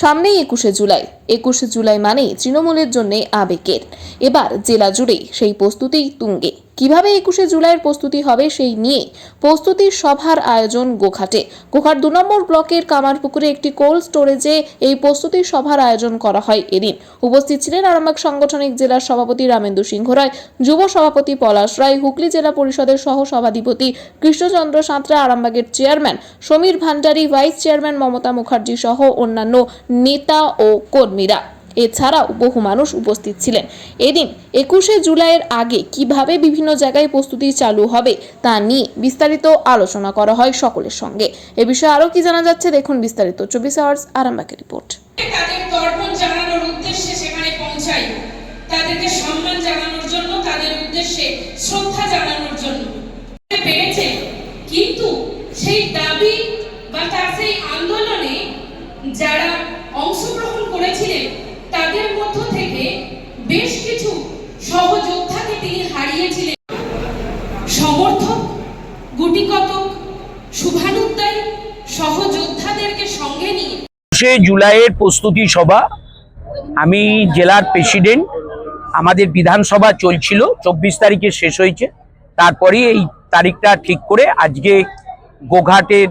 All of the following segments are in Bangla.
সামনেই একুশে জুলাই। একুশে জুলাই মানেই তৃণমূলের জন্য আবেগের। এবার জেলা জুড়ে সেই প্রস্তুতি তুঙ্গে। কীভাবে একুশে জুলাইয়ের প্রস্তুতি হবে সেই নিয়ে প্রস্তুতির সভার আয়োজন গোঘাটে। গোঘাট দু নম্বর ব্লকের কামারপুকুরে একটি কোল্ড স্টোরেজে এই প্রস্তুতির সভার আয়োজন করা হয় এদিন। উপস্থিত ছিলেন আরামবাগ সাংগঠনিক জেলার সভাপতি রামেন্দু সিংহ রায়, যুব সভাপতি পলাশ রায়, হুগলি জেলা পরিষদের সহ সভাধিপতি কৃষ্ণচন্দ্র সাঁতরা, আরামবাগের chairman Samir Bhandari, vice chairman Mamata Mukherjee সহ অন্যান্য নেতা ও কর্মীরা। এছাড়াও বহু মানুষ উপস্থিত ছিলেন। এদিন একুশে জুলাইয়ের আগে কীভাবে বিভিন্ন জায়গায় প্রস্তুতি চালু হবে তা নিয়ে বিস্তারিত আলোচনা করা হয় সকলের সঙ্গে। এ বিষয়ে আরও কি জানা যাচ্ছে দেখুন বিস্তারিত চব্বিশ আওয়ার্স আরামবাগের রিপোর্ট। তাদেরকে সম্মান জানানোর জন্য, তাদের উদ্দেশ্যে শ্রদ্ধা জানানোর জন্য। কিন্তু সেই দাবি বা তার সেই আন্দোলনে যারা অংশগ্রহণ করেছিলেন তাদের মধ্য থেকে বেশ কিছু সহযোদ্ধাকে তিনি হারিয়েছিলেন সমর্থক গুটিকতক শুভানুদ্দায়ী সহযোদ্ধাদেরকে সঙ্গে নিয়ে জুলাইয়ের প্রস্তুতি সভা। আমি জেলার প্রেসিডেন্ট, আমাদের বিধানসভা চলছিল, চব্বিশ তারিখে শেষ হয়েছে। তারপরে এই তারিখটা ঠিক করে আজকে গোঘাটের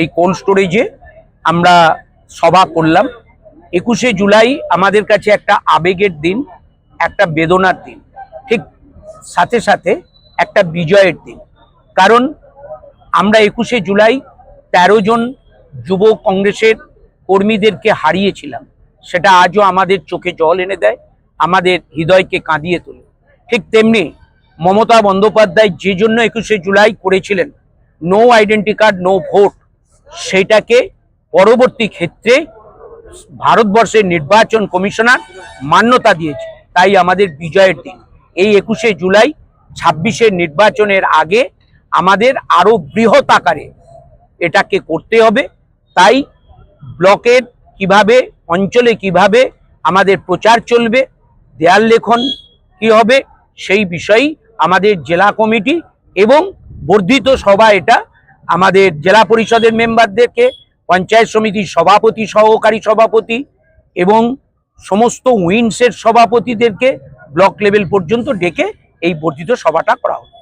এই কোল্ড স্টোরেজে আমরা সভা করলাম। একুশে জুলাই আমাদের কাছে একটা আবেগের দিন, একটা বেদনার দিন, ঠিক সাথে সাথে একটা বিজয়ের দিন। কারণ আমরা একুশে জুলাই তেরো জন যুব কংগ্রেসের কর্মীদেরকে হারিয়েছিলাম। সেটা আজও আমাদের চোখে জল এনে দেয়, আমাদের হৃদয়কে কাঁদিয়ে তোলে। ঠিক তেমনি মমতা বন্দ্যোপাধ্যায় যে জন্য একুশে জুলাই করেছিলেন no identity card no vote সেটাকে পরবর্তী ক্ষেত্রে ভারতবর্ষের নির্বাচন কমিশনার মান্যতা দিয়েছে। তাই আমাদের বিজয়ের দিন। এই একুশে জুলাই ছাব্বিশের নির্বাচনের আগে আমাদের আরও বৃহৎ আকারে এটাকে করতে হবে। তাই ব্লকের কীভাবে, অঞ্চলে কীভাবে আমাদের প্রচার চলবে, দেয়াল লেখন কি হবে, সেই বিষয়েই আমাদের জেলা কমিটি এবং বর্ধিত সভা এটা আমাদের জেলা পরিষদের মেম্বারদেরকে, পঞ্চায়েত সমিতির সভাপতি, সহকারী সভাপতি এবং সমস্ত উইন্সের সভাপতিদেরকে ব্লক লেভেল পর্যন্ত ডেকে এই বর্ধিত সভাটা করা হবে